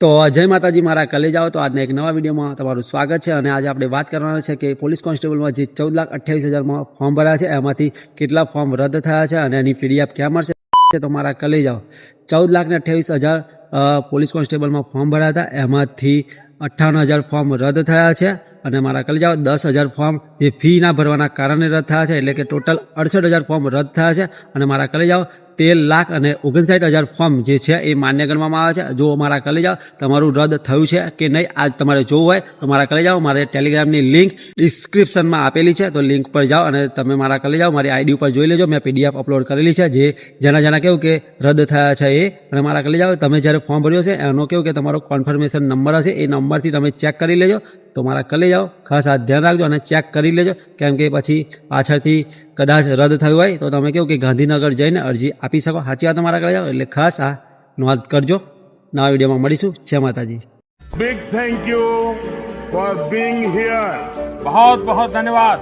તો જય માતાજી, મારા કલેજાઓ. તો આજના એક નવા વિડીયોમાં તમારું સ્વાગત છે અને આજે આપણે વાત કરવાના છે કે પોલીસ કોન્સ્ટેબલમાં જે ચૌદ લાખ અઠ્યાવીસ હજારમાં ફોર્મ ભર્યા છે, એમાંથી કેટલા ફોર્મ રદ થયા છે અને એની પીડીએફ ક્યાં મળશે તો મારા કલેજાઓ. ચૌદ લાખ ને અઠ્યાવીસ હજાર પોલીસ કોન્સ્ટેબલમાં ફોર્મ ભર્યા હતા, એમાંથી અઠ્ઠાવન હજાર ફોર્મ રદ થયા છે અને મારા કલેજાઓ, દસ હજાર ફોર્મ જે ફી ના ભરવાના કારણે રદ થયા છે, એટલે કે ટોટલ અડસઠ હજાર ફોર્મ રદ થયા છે અને મારા કલેજાઓ તેર લાખ અને ઓગણસાઠ હજાર ફોર્મ જે છે એ માન્ય ગણવામાં આવે છે. જો મારા કલેજાઓ તમારું રદ થયું છે કે નહીં, આજ તમારે જોવું હોય, તો મારા કલેજાઓ, મારે ટેલિગ્રામની લિંક ડિસ્ક્રિપ્શનમાં આપેલી છે, તો લિંક પર જાઓ અને તમે મારા કલેજાઓ, મારી આઈડી ઉપર જોઈ લેજો. મેં પીડીએફ અપલોડ કરેલી છે, જે જેના જેના કેવું કે રદ થયા છે એ. અને મારા કલેજાઓ, તમે જ્યારે ફોર્મ ભર્યો છે, એનો કેવું કે તમારો કોન્ફર્મેશન નંબર હશે, એ નંબરથી તમે ચેક કરી લેજો. તો મારા કલે જાઓ ખાસ આ ધ્યાન રાખજો અને ચેક કરી લેજો. કેમ કે પછી પાછળથી કદાચ રદ થયું હોય તો તમે કેવું કે ગાંધીનગર જઈને અરજી આપી શકો. સાચી વાત મારા કલે જાઓ એટલે ખાસ આ નોંધ કરજો. નવા વિડીયોમાં મળીશું. જય માતાજી. Big thank you for being here બહુ બહુ ધન્યવાદ